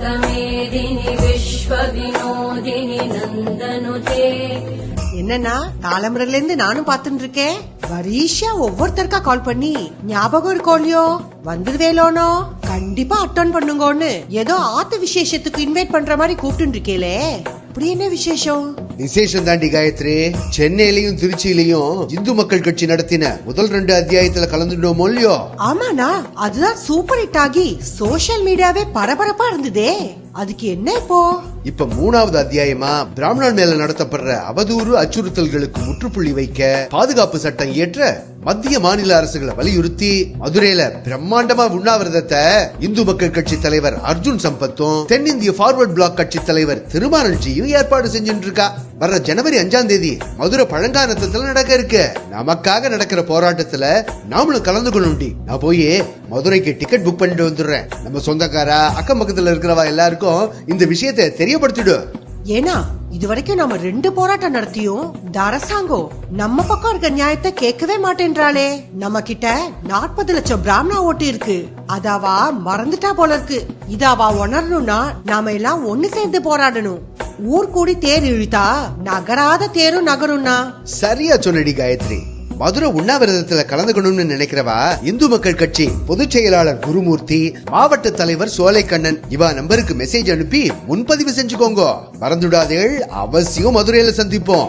அமிர்தமேதினி விஸ்வவினோதினி நந்தனுதே என்னன்னா காலம்புறல இருந்து நானும் பாத்துட்டு இருக்கேன் வரிஷா ஒவ்வொருத்தருக்கா கால் பண்ணி ஞாபகம் இருக்கோ இல்லையோ? வந்துருவேலோனோ கண்டிப்பா அட்டன் பண்ணுங்கோன்னு ஏதோ ஆத்து விசேஷத்துக்கு இன்வைட் பண்ற மாதிரி கூப்பிட்டு இருக்கேலே அப்படி என்ன விசேஷம்? விசேஷம் தாண்டி காயத்ரி. சென்னையிலயும் திருச்சியிலயும் இந்து மக்கள் கட்சி நடத்தின முதல் ரெண்டு அத்தியாயத்துல கலந்துட்டோமோ இல்லையோ? ஆமாண்ணா அதுதான் சூப்பர் ஹிட் ஆகி சோஷியல் மீடியாவே பரபரப்பா இருந்ததே. அதுக்கு என்ன இப்போ? இப்ப மூணாவது அத்தியாயமா பிராமணன் மேல நடத்தப்படுற அவதூறு அச்சுறுத்தல்களுக்கு முற்றுப்புள்ளி வைக்க பாதுகாப்பு சட்டம் இயற்ற மத்திய மாநில அரசுகளை வலியுறுத்தி மதுரையில பிரம்மாண்டமா உண்ணாவிரதத்தை இந்து மக்கள் கட்சி தலைவர் அர்ஜுன் சம்பத்தும் தென்னிந்திய ஃபார்வர்ட் பிளாக் கட்சி தலைவர் திருமாரஞ்சியும் ஏற்பாடு செஞ்சுட்டு இருக்கா வர்ற ஜனவரி அஞ்சாம் தேதி மதுரை பழங்கானத்துல நடக்க இருக்கு. நமக்காக நடக்கிற போராட்டத்துல நாமளும் கலந்து கொள்ளும்டி நான் போய் மதுரைக்கு டிக்கெட் புக் பண்ணிட்டு வந்துடுறேன். நம்ம சொந்தக்காரா அக்கம் பக்கத்துல இருக்கிறவா எல்லாருக்கும் இந்த விஷயத்தை தெரியப்படுத்திடு. ஏன்னா இது வரைக்கும் நம்ம ரெண்டு போராட்டம் நடத்தியும் இந்த அரசாங்கம் நம்ம பக்கம் இருக்க நியாயத்தை கேட்கவே மாட்டேன்றாளே. நம்ம கிட்ட நாற்பது லட்சம் பிராமணா ஓட்டு இருக்கு. அதாவா மறந்துட்டா போல இருக்கு. இதாவா உணரணும்னா நாம எல்லாம் ஒண்ணு சேர்ந்து போராடணும். ஊர் கூடி தேர் இழுத்தா நகராத தேரும் நகரும்னா. சரியா சொன்னடி காயத்ரி. மதுரை உண்ணாவிரதத்துல கலந்துக்கணும்னு நினைக்கிறவா இந்து மக்கள் கட்சி பொதுச் செயலாளர் குருமூர்த்தி மாவட்ட தலைவர் சோலைக்கண்ணன் இவா நம்பருக்கு மெசேஜ் அனுப்பி முன்பதிவு செஞ்சுக்கோங்க. மறந்துடாதீர்கள் அவசியம் மதுரையில சந்திப்போம்.